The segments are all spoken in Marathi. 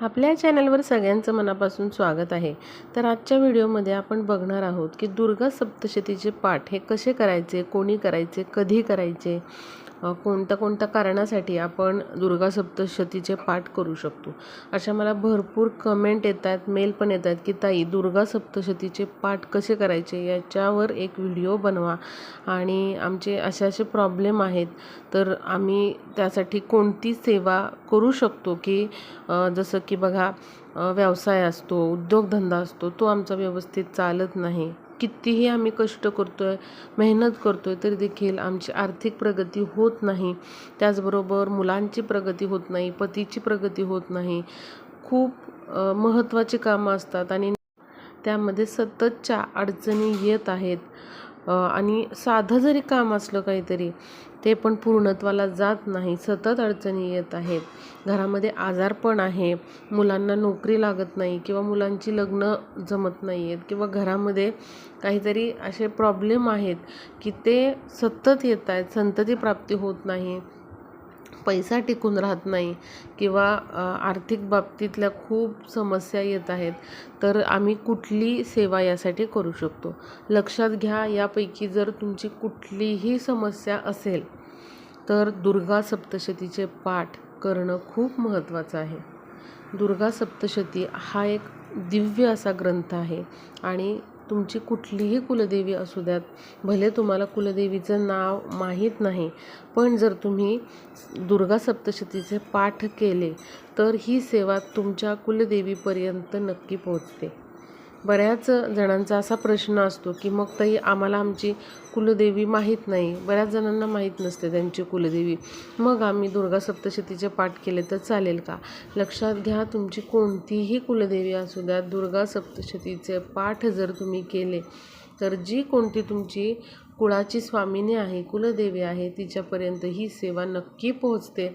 आपल्या चॅनलवर सगळ्यांचं मनापासून स्वागत आहे. तर आजच्या व्हिडिओमध्ये आपण बघणार आहोत की दुर्गा सप्तशतीचे पाठ हे कसे करायचे कोणी करायचे कधी करायचे? कोणत्या कोणत्या कारणासाठी आपण दुर्गा सप्तशतीचे पाठ करू शकतो? अशा मला भरपूर कमेंट येत आहेत मेल पण येत आहेत की ताई दुर्गा सप्तशतीचे पाठ कसे करायचे? याच्यावर एक व्हिडिओ बनवा. आणि आमचे असे असे प्रॉब्लेम आहेत. तर आम्ही त्यासाठी कोणती सेवा करू शकतो की जसं की बघा व्यवसाय असतो उद्योगधंदा असतो तो आमचा व्यवस्थित चालत नाही. कितीही आम्ही कष्ट करतो आहे मेहनत करतो आहे तरी देखील आमची आर्थिक प्रगती होत नाही. त्याचबरोबर मुलांची प्रगती होत नाही पतीची प्रगती होत नाही. खूप महत्त्वाची कामं असतात आणि त्यामध्ये सततच्या अडचणी येत आहेत. आणि साधं जरी काम असलं काहीतरी ते पण पूर्णत्वाला जात नाही. सतत अडचणी येत आहेत. घरामध्ये आजारपण आहे मुलांना नोकरी लागत नाही किंवा मुलांची लग्न जमत नाही आहेत किंवा घरामध्ये काहीतरी असे प्रॉब्लेम आहेत की ते सतत येत आहेत. संतती प्राप्ती होत नाही. पैसा टिकून राहत नाही किंवा आर्थिक बाबतीतल्या खूप समस्या येत आहेत तर आम्ही कुठली सेवा यासाठी करू शकतो? लक्षात घ्या यापैकी जर तुमची कुठलीही समस्या असेल तर दुर्गा सप्तशतीचे पाठ करणं खूप महत्त्वाचं आहे. दुर्गा सप्तशती हा एक दिव्य असा ग्रंथ आहे आणि तुमची कुठलीही कुलदेवी असू द्यात. भले तुम्हाला कुलदेवीचं नाव माहीत नाही पण जर तुम्ही दुर्गा सप्तशतीचे पाठ केले तर ही सेवा तुमच्या कुलदेवीपर्यंत नक्की पोहोचते. बऱ्याच जणांचा असा प्रश्न असतो की मग ताई आम्हाला आमची कुलदेवी माहीत नाही. बऱ्याच जणांना माहीत नसते त्यांची कुलदेवी. मग आम्ही दुर्गा सप्तशतीचे पाठ केले तर चालेल का? लक्षात घ्या तुमची कोणतीही कुलदेवी असू द्या दुर्गा सप्तशतीचे पाठ जर तुम्ही केले तर जी कोणती तुमची कुळाची स्वामिनी आहे कुलदेवी आहे तिच्यापर्यंत ही सेवा नक्की पोहोचते.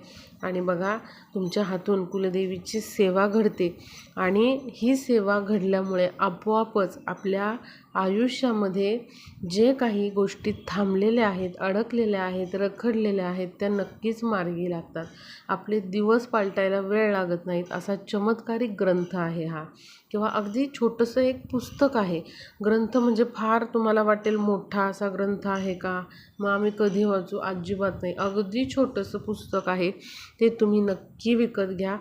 आणि बघा तुमच्या हातून कुलदेवीची सेवा घडते. आणि ही सेवा घडल्यामुळे आपोआपच आपल्या आयुष्यामध्ये जे काही गोष्टी थांबलेल्या आहेत अडकलेल्या आहेत रखडलेल्या आहेत त्या नक्कीच मार्गी लागतात. आपले दिवस पालटायला वेळ लागत नाहीत असा चमत्कारिक ग्रंथ आहे हा. किंवा अगदी छोटंसं एक पुस्तक आहे. ग्रंथ म्हणजे फार तुम्हाला वाटेल मोठा असा ग्रंथ आहे का? मग आम्ही कधी वाचू? अजिबात नाही. अगदी छोटंसं पुस्तक आहे. ते तुम्ही नक्की विकत घ्या.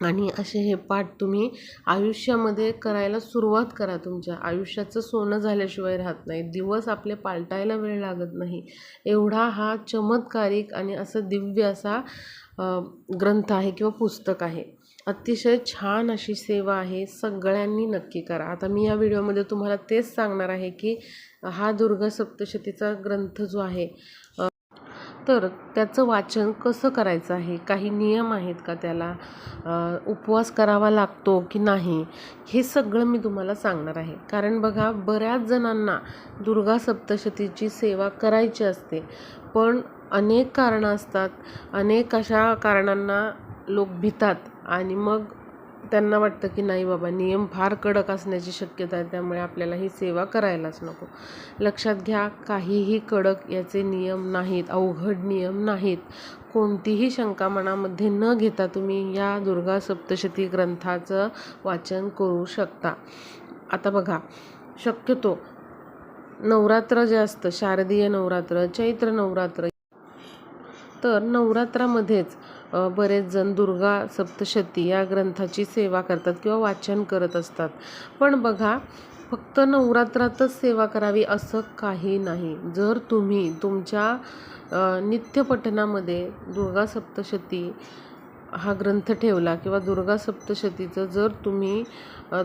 आणि असे हे पाठ तुम्ही आयुष्यामध्ये करायला सुरुवात करा तुमच्या. आयुष्याचं सोनं झाल्याशिवाय राहत नाही. दिवस आपले पालटायला वेळ लागत नाही. एवढा हा चमत्कारिक आणि असं दिव्य असा ग्रंथ आहे किंवा पुस्तक आहे. अतिशय छान अशी सेवा आहे. सगळ्यांनी नक्की करा. आता मी या व्हिडिओमध्ये तुम्हाला तेच सांगणार आहे की हा दुर्गा सप्तशतीचा ग्रंथ जो आहे तर त्याचं वाचन कसं करायचं आहे? काही नियम आहेत का त्याला? उपवास करावा लागतो की नाही? हे सगळं मी तुम्हाला सांगणार आहे. कारण बघा बऱ्याच जणांना दुर्गा सप्तशतीची सेवा करायची असते. पण अनेक कारणं असतात. अनेक अशा कारणांना लोक भितात. आणि मग त्यांना वाटतं की नाही बाबा नियम फार कडक असण्याची शक्यता आहे त्यामुळे आपल्याला ही सेवा करायलाच नको. लक्षात घ्या काहीही कडक याचे नियम नाहीत अवघड नियम नाहीत. कोणतीही शंका मनामध्ये न घेता तुम्ही या दुर्गा सप्तशती ग्रंथाचं वाचन करू शकता. आता बघा शक्यतो नवरात्र जे असतं शारदीय नवरात्र चैत्र नवरात्र तर नवरात्रामध्येच बरेच जण दुर्गा सप्तशती या ग्रंथाची सेवा करतात किंवा वाचन करत असतात. पण बघा फक्त नवरात्रातच सेवा करावी असं काही नाही. जर तुम्ही तुमच्या नित्यपठनामध्ये नित्यपठणामध्ये दुर्गा सप्तशती हा ग्रंथ ठेवला किंवा दुर्गा सप्तशतीचं जर तुम्ही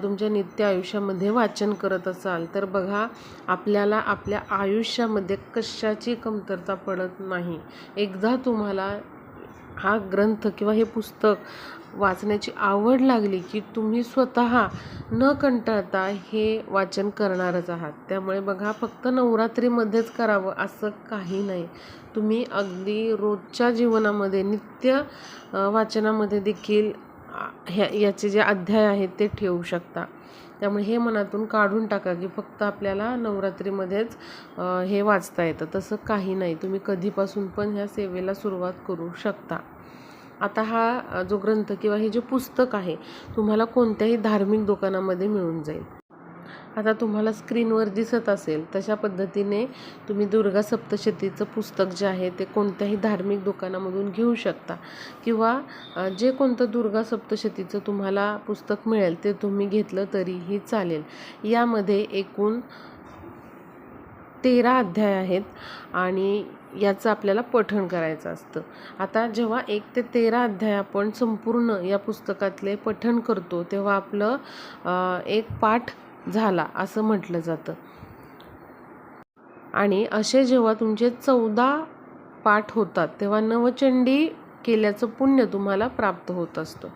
तुमच्या नित्य आयुष्यामध्ये वाचन करत असाल तर बघा आपल्याला आपल्या आयुष्यामध्ये कशाची कमतरता पडत नाही. एकदा तुम्हाला हा ग्रंथ किंवा हे पुस्तक वाचण्याची आवड लागली की तुम्ही स्वतः न कंटाळता हे वाचन करणारच आहात. त्यामुळे बघा फक्त नवरात्रीमध्येच करावं असं काही नाही. तुम्ही अगदी रोजच्या जीवनामध्ये नित्य वाचनामध्ये देखील ह्या याचे जे अध्याय आहेत ते ठेवू शकता. त्यामुळे हे मनातून काढून टाका की फक्त आपल्याला नवरात्रीमध्येच हे वाचता येतं. तसं काही नाही. तुम्ही कधीपासून पण ह्या सेवेला सुरुवात करू शकता. आता हा जो ग्रंथ किंवा हे जे पुस्तक आहे तुम्हाला कोणत्याही धार्मिक दुकानामध्ये मिळून जाईल. आता तुम्हाला स्क्रीनवर दिसत असेल तशा पद्धतीने तुम्ही दुर्गा सप्तशतीचं पुस्तक जे आहे ते कोणत्याही धार्मिक दुकानामधून घेऊ शकता. किंवा जे कोणतं दुर्गा सप्तशतीचं तुम्हाला पुस्तक मिळेल ते तुम्ही घेतलं तरीही चालेल. यामध्ये एकूण तेरा अध्याय आहेत आणि याचं आपल्याला पठण करायचं असतं. आता जेव्हा एक ते तेरा अध्याय आपण संपूर्ण या पुस्तकातले पठण करतो तेव्हा आपलं एक पाठ झाला असं म्हटलं जातं. आणि असे जेव्हा तुमचे चौदा पाठ होतात तेव्हा नवचंडी केल्याचं पुण्य तुम्हाला प्राप्त होत असतं.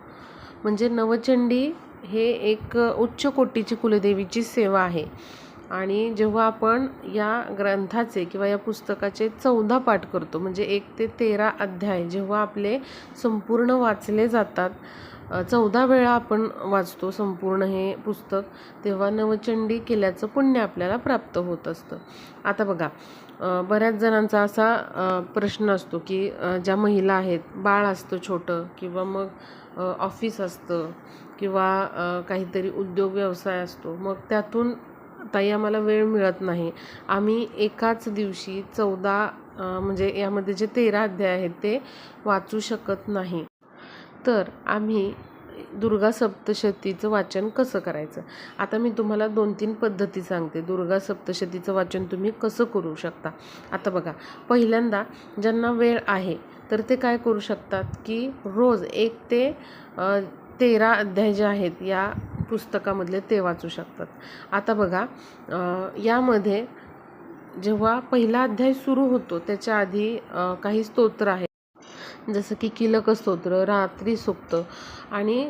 म्हणजे नवचंडी हे एक उच्च कोटीची कुलदेवीची सेवा आहे. आणि जेव्हा आपण या ग्रंथाचे किंवा या पुस्तकाचे चौदा पाठ करतो म्हणजे एक ते तेरा अध्याय जेव्हा आपले संपूर्ण वाचले जातात चौदा वेळा आपण वाचतो संपूर्ण हे पुस्तक तेव्हा नवचंडी केल्याचं पुण्य आपल्याला प्राप्त होत असतं. आता बघा बऱ्याच जणांचा असा प्रश्न असतो की ज्या महिला आहेत बाळ असतं छोटं किंवा मग ऑफिस असतं किंवा काहीतरी उद्योग व्यवसाय असतो मग त्यातून ताई आम्हाला वेळ मिळत नाही. आम्ही एकाच दिवशी चौदा म्हणजे यामध्ये जे तेरा अध्याय आहेत ते वाचू शकत नाही. तर आम्ही दुर्गा सप्तशतीचं वाचन कसं करायचं? आता मी तुम्हाला दोन तीन पद्धती सांगते. दुर्गा सप्तशतीचं वाचन तुम्ही कसं करू शकता? आता बघा पहिल्यांदा ज्यांना वेळ आहे तर ते काय करू शकतात की रोज एक ते तेरा अध्याय जे आहेत या पुस्तकामधले ते वाचू शकतात. आता बघा यामध्ये जेव्हा पहिला अध्याय सुरू होतो त्याच्या आधी काही स्तोत्र आहेत. जसं की किलक स्तोत्र रात्री सुक्त आणि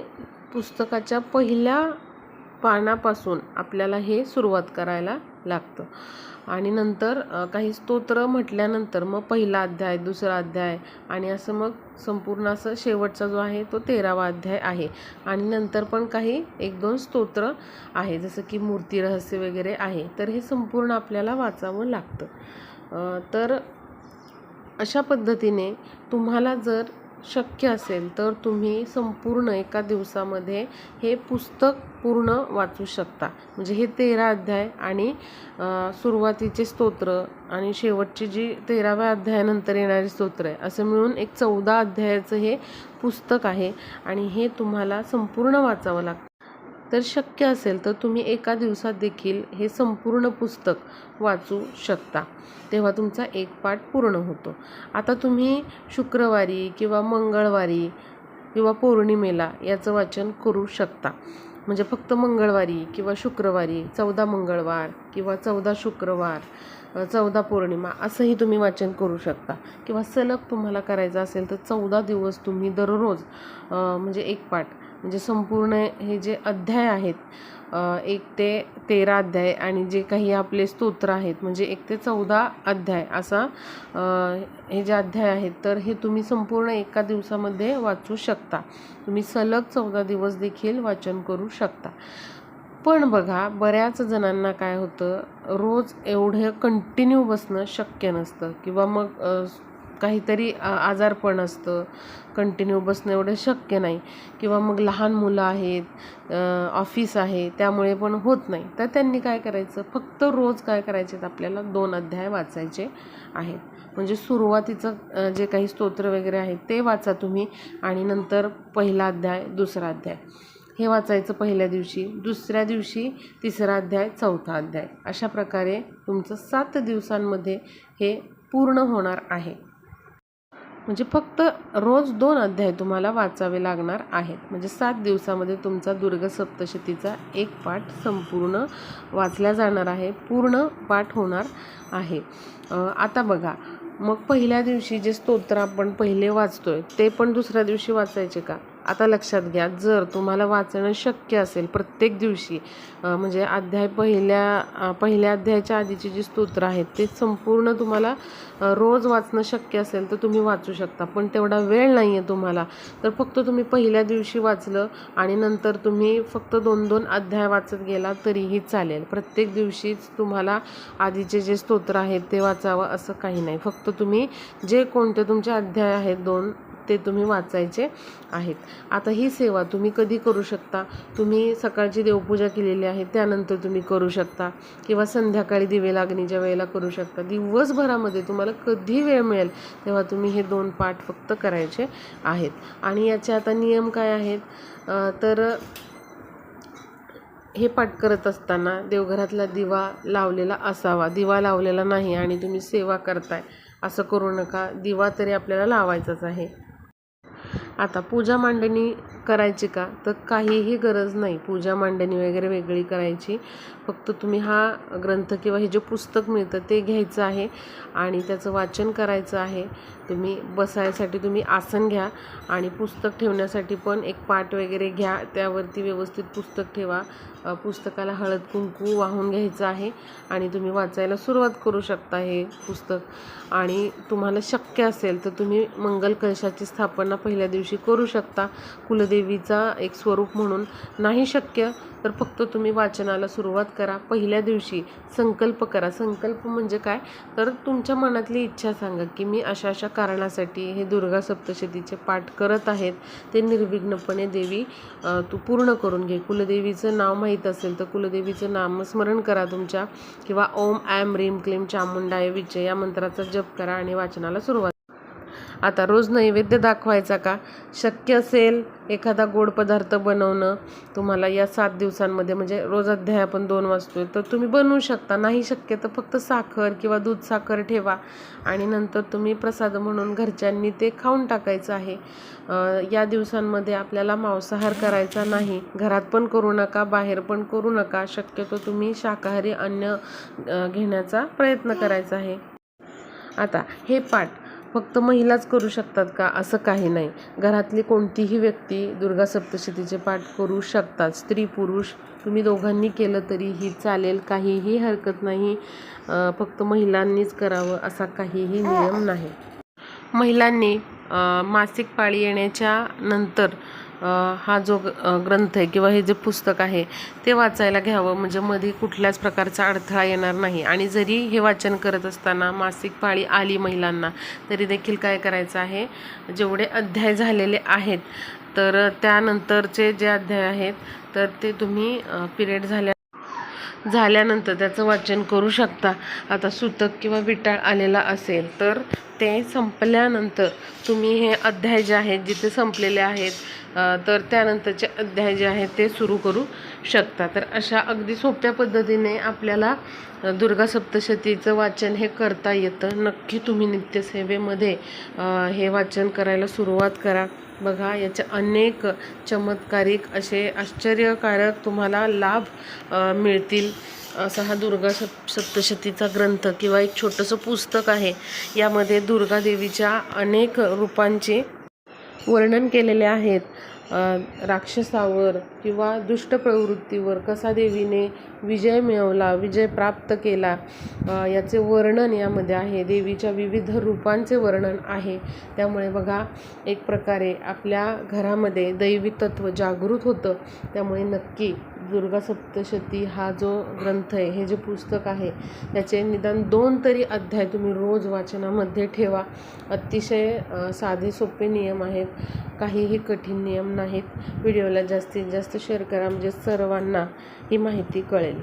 पुस्तकाच्या पहिल्या पानापासून आपल्याला हे सुरुवात करायला लागतं. आणि नंतर काही स्तोत्र म्हटल्यानंतर मग पहिला अध्याय दुसरा अध्याय आणि असं मग संपूर्ण असं शेवटचा जो आहे तो तेरावा अध्याय आहे. आणि नंतर पण काही एक दोन स्तोत्र आहे जसं की मूर्ती रहस्य वगैरे आहे. तर हे संपूर्ण आपल्याला वाचावं लागतं. तर अशा पद्धतीने तुम्हाला जर शक्य असेल तर तुम्ही संपूर्ण एका दिवसामध्ये हे पुस्तक पूर्ण वाचू शकता. म्हणजे हे तेरा अध्याय आणि सुरुवातीचे स्तोत्र आणि शेवटची जी तेराव्या अध्यायानंतर येणारी स्तोत्र आहे असं मिळून एक चौदा अध्यायाचं हे पुस्तक आहे आणि हे तुम्हाला संपूर्ण वाचावं लागतं. तर शक्य असेल तर तुम्ही एका दिवसात देखील हे संपूर्ण पुस्तक वाचू शकता. तेव्हा तुमचा एक पाठ पूर्ण होतो. आता तुम्ही शुक्रवारी किंवा मंगळवारी किंवा पौर्णिमेला याचं वाचन करू शकता. म्हणजे फक्त मंगळवारी किंवा शुक्रवारी चौदा मंगळवार किंवा चौदा शुक्रवार चौदा पौर्णिमा असंही तुम्ही वाचन करू शकता. किंवा सलग तुम्हाला करायचं असेल तर चौदा दिवस तुम्ही दररोज म्हणजे एक पाठ म्हणजे संपूर्ण हे जे अध्याय आहेत एक ते तेरा अध्याय आणि जे काही आपले स्तोत्र आहेत म्हणजे एक ते चौदा अध्याय असा हे जे अध्याय आहेत तर हे तुम्ही संपूर्ण एका दिवसामध्ये वाचू शकता. तुम्ही सलग चौदा दिवस देखील वाचन करू शकता. पण बघा बऱ्याच जणांना काय होतं रोज एवढं कंटिन्यू बसणं शक्य नसतं. किंवा मग काहीतरी आजारपण असतं. कंटिन्यू बसणं एवढं शक्य नाही. किंवा मग लहान मुलं आहेत ऑफिस आहे त्यामुळे पण होत नाही. तर त्यांनी काय करायचं? फक्त रोज काय करायचे आपल्याला? दोन अध्याय वाचायचे आहेत. म्हणजे सुरुवातीचं जे काही स्तोत्र वगैरे आहेत ते वाचा तुम्ही. आणि नंतर पहिला अध्याय दुसरा अध्याय. हे वाचायचं पहिल्या दिवशी. दुसऱ्या दिवशी तिसरा अध्याय चौथा अध्याय. अशा प्रकारे तुमचं सात दिवसांमध्ये हे पूर्ण होणार आहे. म्हणजे फक्त रोज दोन अध्याय तुम्हाला वाचावे लागणार आहेत. म्हणजे सात दिवसामध्ये तुमचा दुर्ग सप्तशतीचा एक पाठ संपूर्ण वाचला जाणार आहे पूर्ण पाठ होणार आहे. आता बघा मग पहिल्या दिवशी जे स्तोत्र आपण पहिले वाचतोय ते पण दुसऱ्या दिवशी वाचायचे का? आता लक्षात घ्या जर तुम्हाला वाचणं शक्य असेल प्रत्येक दिवशी म्हणजे अध्याय पहिल्या पहिल्या अध्यायाच्या आधीचे जे स्तोत्र आहेत ते संपूर्ण तुम्हाला रोज वाचणं शक्य असेल तर तुम्ही वाचू शकता. पण तेवढा वेळ नाही आहे तुम्हाला. तर फक्त तुम्ही पहिल्या दिवशी वाचलं आणि नंतर तुम्ही फक्त दोन दोन अध्याय वाचत गेला तरीही चालेल. प्रत्येक दिवशीच तुम्हाला आधीचे जे स्तोत्र आहेत ते वाचावं असं काही नाही. फक्त तुम्ही जे कोणते तुमचे अध्याय आहेत दोन ते तुम्ही वाचायचे आहेत. आता ही सेवा तुम्ही कधी करू शकता? तुम्ही सकाळची देवपूजा केलेली आहे त्यानंतर तुम्ही करू शकता. किंवा संध्याकाळी दिवे लागणीच्या वेळेला करू शकता. दिवसभरामध्ये तुम्हाला कधी वेळ मिळेल तेव्हा तुम्ही हे दोन पाठ फक्त करायचे आहेत. आणि याचे आता नियम काय आहेत? तर हे पाठ करत असताना देवघरातला दिवा लावलेला असावा. दिवा लावलेला नाही आणि तुम्ही सेवा करताय. असं करू नका. दिवा तरी आपल्याला लावायचाच आहे. आता पूजा मांडणी करायची का? तर काहीही गरज नाही. पूजा मांडणी वगैरे वेगळी करायची. फक्त तुम्ही हा ग्रंथ किंवा हे जे पुस्तक मिळतं ते घ्यायचं आहे आणि त्याचं वाचन करायचं आहे. तुम्ही बसायसाठी तुम्ही आसन घ्या आणि पुस्तक ठेवण्यासाठी पण एक पाट वगैरे घ्या. त्यावरती व्यवस्थित पुस्तक ठेवा. पुस्तकाला हळद कुंकू वाहून घ्यायचं आहे आणि तुम्ही वाचायला सुरुवात करू शकता हे पुस्तक. आणि तुम्हाला शक्य असेल तर तुम्ही मंगल कलशाची स्थापना पहिल्या दिवशी करू शकता. कुलदेवीचा एक स्वरूप म्हणून नाही शक्य. तर फक्त तुम्ही वाचनाला सुरुवात करा पहिल्या दिवशी संकल्प करा. संकल्प म्हणजे काय? तर तुमच्या मनातली इच्छा सांगा की मी अशा अशा कारणासाठी हे दुर्गा सप्तशतीचे पाठ करत आहेत. ते निर्विघ्नपणे देवी तू पूर्ण करून घे. कुलदेवीचं नाव माहीत असेल तर कुलदेवीचं नामस्मरण करा तुमच्या. किंवा ओम ॲम रीम क्लीम चामुंडाय विजय या मंत्राचा जप करा आणि वाचनाला सुरुवात आता रोज नैवेद्य दाखवायचा का? शक्य असेल एखादा गोड पदार्थ बनवणं तुम्हाला या सात दिवसांमध्ये म्हणजे रोज अध्याय आपण दोन वाजतोय तर तुम्ही बनवू शकता. नाही शक्य तर फक्त साखर किंवा दूध साखर ठेवा आणि नंतर तुम्ही प्रसाद म्हणून घरच्यांनी ते खाऊन टाकायचं आहे. या दिवसांमध्ये आपल्याला मांसाहार करायचा नाही. घरात पण करू नका बाहेर पण करू नका. शक्यतो तुम्ही शाकाहारी अन्न घेण्याचा प्रयत्न करायचा आहे. आता हे पाठ फक्त महिलाच करू शकतात का? असं काही नाही. घरातली कोणतीही व्यक्ती दुर्गा सप्तशतीचे पाठ करू शकतात. स्त्री पुरुष तुम्ही दोघांनी केलं तरीही चालेल. काहीही हरकत नाही. फक्त महिलांनीच करावं असा काहीही नियम नाही. महिलांनी मासिक पाळी येण्याच्या नंतर हा जो ग्रंथ आहे किंवा हे जे पुस्तक आहे ते वाचायला घ्यावं. म्हणजे मध्ये कुठल्याच प्रकारचा अडथळा येणार नाही. आणि जरी हे वाचन करत असताना मासिक पाळी आली महिलांना तरी देखील काय करायचं आहे? जेवढे अध्याय झालेले आहेत तर त्यानंतरचे जे अध्याय आहेत तर ते तुम्ही पिरियड झाल्या झाल्यानंतर त्याचं वाचन करू शकता. आता सुतक किंवा विटाळ आलेला असेल तर ते संपल्यानंतर तुम्ही हे अध्याय जे आहेत जिथे संपलेले आहेत तर त्यानंतरचे अध्याय जे आहेत ते सुरू करू शकता. तर अशा अगदी सोप्या पद्धतीने आपल्याला दुर्गा सप्तशतीचं वाचन हे करता येतं. नक्की तुम्ही नित्यसेवेमध्ये हे वाचन करायला सुरुवात करा. बघा याचे अनेक चमत्कारिक असे आश्चर्यकारक तुम्हाला लाभ मिळतील. असा हा दुर्गा सप सप्तशतीचा ग्रंथ किंवा एक छोटंसं पुस्तक आहे. यामध्ये दुर्गा देवीच्या अनेक रूपांचे वर्णन केलेले आहेत. राक्षसावर किंवा दुष्ट प्रवृत्तीवर कसा देवीने विजय मिळवला विजय प्राप्त केला याचे वर्णन यामध्ये आहे. देवीच्या विविध रूपांचे वर्णन आहे. त्यामुळे बघा एक प्रकारे आपल्या घरामध्ये दैवी तत्व जागृत होतं. त्यामुळे नक्की दुर्गा सप्तशती हा जो ग्रंथ आहे हे जे पुस्तक आहे त्याचे निदान दोन तरी अध्याय तुम्ही रोज वाचनामध्ये ठेवा. अतिशय साधे सोपे नियम आहेत. काहीही कठीण नियम नाहीत. व्हिडिओला जास्तीत जास्त शेअर करा. म्हणजे सर्वांना ही माहिती कळेल.